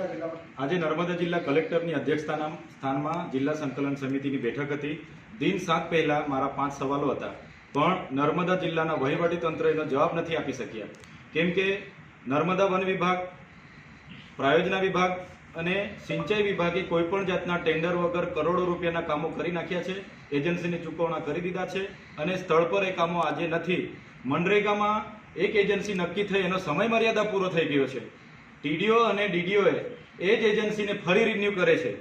આજે નર્મદા જિલ્લા કલેક્ટરની અધ્યક્ષતાના સ્થાનમાં જિલ્લા સંકલન સમિતિની બેઠક હતી. દિન સાત પહેલા મારા પાંચ સવાલો હતા. પણ નર્મદા જિલ્લાના વહીવટી તંત્ર એનો જવાબ નથી આપી શક્યા. કેમ કે નર્મદા વન વિભાગ, પ્રાયોજના વિભાગ અને સિંચાઈ વિભાગે કોઈપણ જાતના ટેન્ડર વગર કરોડો રૂપિયાના કામો કરી નાખ્યા છે. એજન્સીને ચૂકવણા કરી દીધા છે અને સ્થળ પર એ કામો આજે નથી. મનરેગામાં એક એજન્સી નક્કી થઈ, એનો સમય મર્યાદા પૂરો થઈ ગયો છે. ટીડીઓ અને ડીડીઓએ એ જ એજન્સીને ફરી રિન્યૂ કરે છે.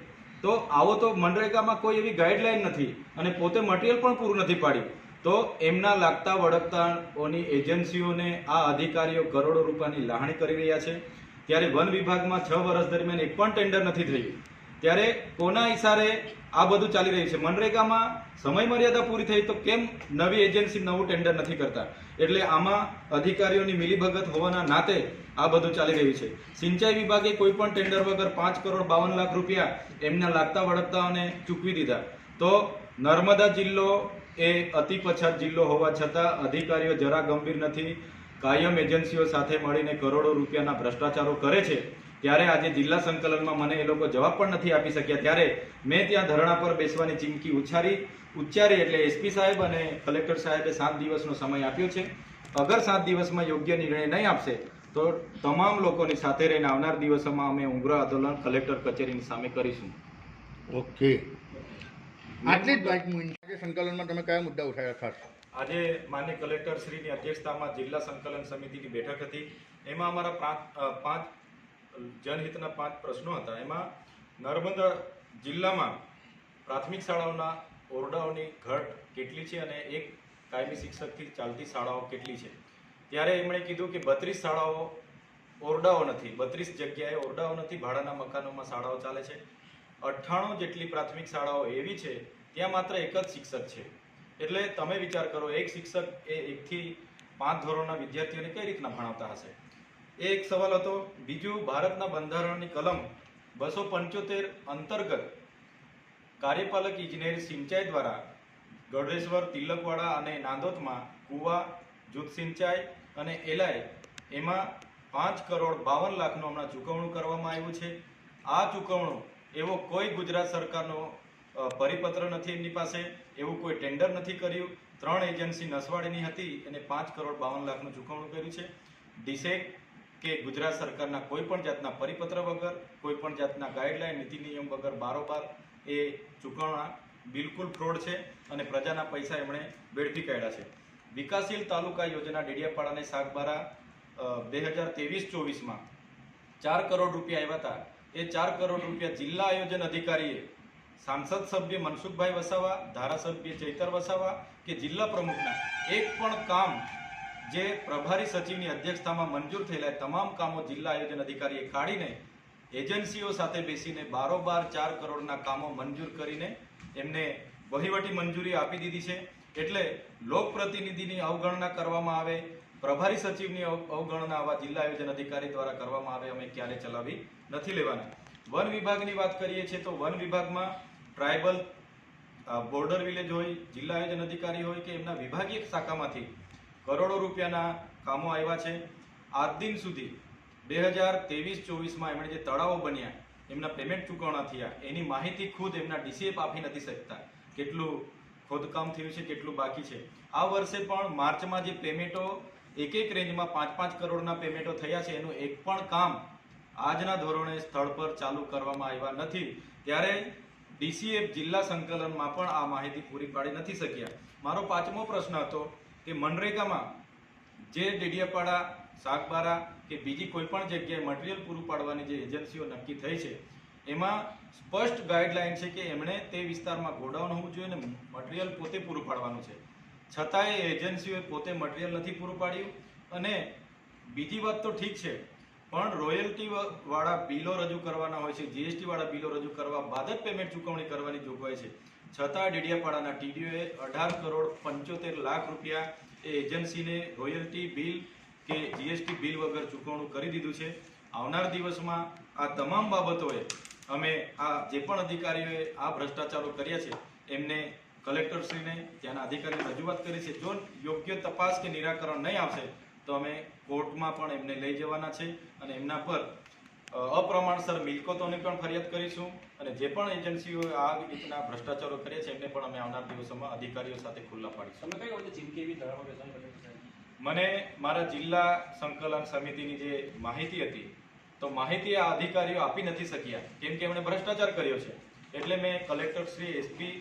તો આવો તો મનરેગામાં કોઈ એવી ગાઈડલાઈન નથી અને પોતે મટીરિયલ પણ પૂરું નથી પાડ્યું. તો એમના લાગતા વળગતાઓની એજન્સીઓને આ અધિકારીઓ કરોડો રૂપિયાની લાહણી કરી રહ્યા છે. ત્યારે વન વિભાગમાં છ વર્ષ દરમિયાન એક પણ ટેન્ડર નથી થયું. ત્યારે કોના ઇશારે આ બધું ચાલી રહ્યું છે? મનરેગામાં સમય મર્યાદા પૂરી થઈ તો કેમ નવી એજન્સી નવું ટેન્ડર નથી કરતા? એટલે આમાં અધિકારીઓની મિલીભગત હોવાના નાતે આ બધું ચાલી રહ્યું છે. સિંચાઈ વિભાગે કોઈ પણ ટેન્ડર વગર પાંચ કરોડ બાવન લાખ રૂપિયા એમના લાગતા વળગતાઓને ચૂકવી દીધા. તો નર્મદા જિલ્લો એ અતિ પછાત જિલ્લો હોવા છતાં અધિકારીઓ જરા ગંભીર નથી. કાયમ એજન્સીઓ સાથે મળીને કરોડો રૂપિયાના ભ્રષ્ટાચારો કરે છે. ત્યારે આજે જિલ્લા સંકલનમાં મને એ લોકો જવાબ પણ નથી આપી શક્યા. ત્યારે મેં ત્યાં ધરણા પર બેસવાની ચીમકી ઉચ્ચારી ઉચ્ચારી એટલે એસપી સાહેબ અને કલેક્ટર સાહેબે સાત દિવસનો સમય આપ્યો છે. અગર સાત દિવસમાં યોગ્ય નિર્ણય નહીં આપશે તો તમામ લોકોની સાથે રહીને આવનાર દિવસોમાં અમે ઉગ્ર આંદોલન કલેક્ટર કચેરીની સામે કરીશું. ઓકે. આટલી જ બાઇક આજે સંકલનમાં તમે કયા મુદ્દા ઉઠાવ્યા ખાસ? આજે માન્ય કલેક્ટર શ્રીની અધ્યક્ષતામાં જિલ્લા સંકલન સમિતિની બેઠક હતી. એમાં અમારા પાંચ જનહિતના પાંચ પ્રશ્નો હતા. એમાં નર્મદા જિલ્લામાં પ્રાથમિક શાળાઓના ઓરડાઓની ઘટ કેટલી છે અને એક કાયમી શિક્ષકથી ચાલતી શાળાઓ કેટલી છે? ત્યારે એમણે કીધું કે બત્રીસ શાળાઓ ઓરડાઓ નથી. બત્રીસ જગ્યાએ ઓરડાઓ નથી. ભાડાના મકાનોમાં શાળાઓ ચાલે છે. અઠ્ઠાણું જેટલી પ્રાથમિક શાળાઓ એવી છે, ત્યાં માત્ર એક જ શિક્ષક છે. એટલે તમે વિચાર કરો, એક શિક્ષક એ એકથી પાંચ ધોરણના વિદ્યાર્થીઓને કઈ રીતના ભણાવતા હશે? એ એક સવાલ હતો. બીજું, ભારતના બંધારણની કલમ બસો પંચોતેર અંતર્ગત કાર્યપાલક ઇજનેર સિંચાઈ દ્વારા ગઢેશ્વર તિલકવાડા અને નાંદોદમાં કુવા, જૂથ સિંચાઈ અને એલાય એમાં પાંચ કરોડ બાવન લાખનું હમણાં ચૂકવણું કરવામાં આવ્યું છે. આ ચૂકવણું એવો કોઈ ગુજરાત સરકારનો પરિપત્ર નથી એમની પાસે, એવું કોઈ ટેન્ડર નથી કર્યું. ત્રણ એજન્સી નસવાડીની હતી, એને પાંચ કરોડ બાવન લાખનું ચૂકવણું કર્યું છે. ડિસેક કે ગુજરાત સરકારના કોઈ પણ જાતના પરિપત્ર વગર, કોઈ પણ જાતના ગાઈડલાઈન, નીતિ નિયમ વગર બારોબાર એ ચૂકવણા બિલકુલ ફ્રોડ છે અને પ્રજાના પૈસા એમણે વેડફી કાઢ્યા છે. વિકાસશીલ તાલુકા યોજના ડેડિયાપાડા અને સાગબારા બે હજાર ત્રેવીસ ચોવીસમાં ચાર કરોડ રૂપિયા આવ્યા હતા એ ચાર કરોડ રૂપિયા જિલ્લા આયોજન અધિકારીએ સાંસદ સભ્ય મનસુખભાઈ વસાવા, ધારાસભ્ય ચૈતર વસાવા કે જિલ્લા પ્રમુખના એક પણ કામ જે પ્રભારી સચિવની અધ્યક્ષતામાં મંજૂર થયેલા તમામ કામો જિલ્લા આયોજન અધિકારીએ કાઢીને એજન્સીઓ સાથે બેસીને બારોબાર ચાર કરોડના કામો મંજૂર કરીને એમને વહીવટી મંજૂરી આપી દીધી છે. એટલે લોકપ્રતિનિધિની અવગણના કરવામાં આવે, પ્રભારી સચિવની અવ- અવગણના આવા જિલ્લા આયોજન અધિકારી દ્વારા કરવામાં આવે, અમે ક્યારે ચલાવી નથી લેવાના. વન વિભાગની વાત કરીએ છીએ તો વન વિભાગમાં ટ્રાયબલ બોર્ડર વિલેજ હોય, જિલ્લા આયોજન અધિકારી હોય કે એમના વિભાગીય શાખામાંથી કરોડો રૂપિયાના કામો આવ્યા છે. આજ દિન સુધી બે હજાર ત્રેવીસ ચોવીસમાં એમણે જે તળાવો બન્યા, એમના પેમેન્ટ ચૂકવણા થયા, એની માહિતી ખુદ એમના ડીસીએફ આપી નથી શકતા. કેટલું ખોદકામ થયું છે, કેટલું બાકી છે. આ વર્ષે પણ માર્ચમાં જે પેમેન્ટો, એક એક રેન્જમાં પાંચ પાંચ કરોડના પેમેન્ટો થયા છે, એનું એક પણ કામ આજના ધોરણે સ્થળ પર ચાલુ કરવામાં આવ્યા નથી. ત્યારે ડીસીએફ જિલ્લા સંકલનમાં પણ આ માહિતી પૂરી પાડી નથી શક્યા. મારો પાંચમો પ્રશ્ન હતો કે મનરેગામાં જે ડેડિયાપાડા શાકબારા કે બીજી કોઈ પણ જગ્યાએ મટીરિયલ પૂરું પાડવાની જે એજન્સીઓ નક્કી થઈ છે, એમાં સ્પષ્ટ ગાઈડલાઇન છે કે એમણે તે વિસ્તારમાં ગોડાઉન હોવું જોઈએ ને મટીરિયલ પોતે પૂરું પાડવાનું છે. છતાંય એજન્સીઓએ પોતે મટીરિયલ નથી પૂરું પાડ્યું અને બીજી વાત તો ઠીક છે, પણ રોયલ્ટી વાળા બિલો રજૂ કરવાના હોય છે જીએસટી વાળા બિલો રજૂ કરવા બાદ જ પેમેન્ટ ચૂકવણી કરવાની જોગવાઈ છે. છતાં ડેડિયાપાડાના ટીડીઓએ અઢાર કરોડ પંચોતેર લાખ રૂપિયા એજન્સીને રોયલ્ટી બિલ કે જીએસટી બિલ વગર ચૂકવણું કરી દીધું છે. આવનાર દિવસમાં આ તમામ બાબતોએ અમે આ જે પણ અધિકારીઓએ આ ભ્રષ્ટાચારો કર્યા છે, એમને કલેક્ટરશ્રીને, ત્યાંના અધિકારીને રજૂઆત કરી છે. જો યોગ્ય તપાસ કે નિરાકરણ નહીં આવશે, તો અમે કોર્ટમાં પણ એમને લઈ જવાના છે અને એમના પર અપ્રમાણસર મિલકતોની પણ ફરિયાદ કરીશું અને જે પણ એજન્સીઓ આ રીતના ભ્રષ્ટાચારો કરે છે એમને પણ અમે આવનાર દિવસોમાં અધિકારીઓ સાથે ખુલ્લા પાડીશું. તમે કઈ વખતે એવી મને મારા જિલ્લા સંકલન સમિતિની જે માહિતી હતી તો માહિતી આ અધિકારીઓ આપી નથી શક્યા કેમ કે એમણે ભ્રષ્ટાચાર કર્યો છે. એટલે મેં કલેક્ટર શ્રી એસપી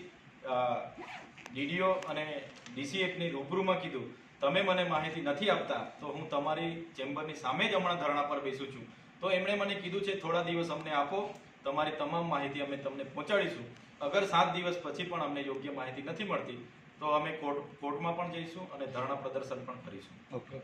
ડીડીઓ અને ડીસીએફની રૂબરૂમાં કીધું તમે મને માહિતી નથી આપતા તો હું તમારી ચેમ્બરની સામે જ હમણાં ધરણા પર બેસું છું. તો એમણે મને કીધું છે, થોડા દિવસ અમને આપો, તમારી તમામ માહિતી અમે તમને પહોંચાડીશું. અગર સાત દિવસ પછી પણ અમને યોગ્ય માહિતી નથી મળતી, તો અમે કોર્ટ, કોર્ટમાં પણ જઈશું અને ધરણા પ્રદર્શન પણ કરીશું. ઓકે.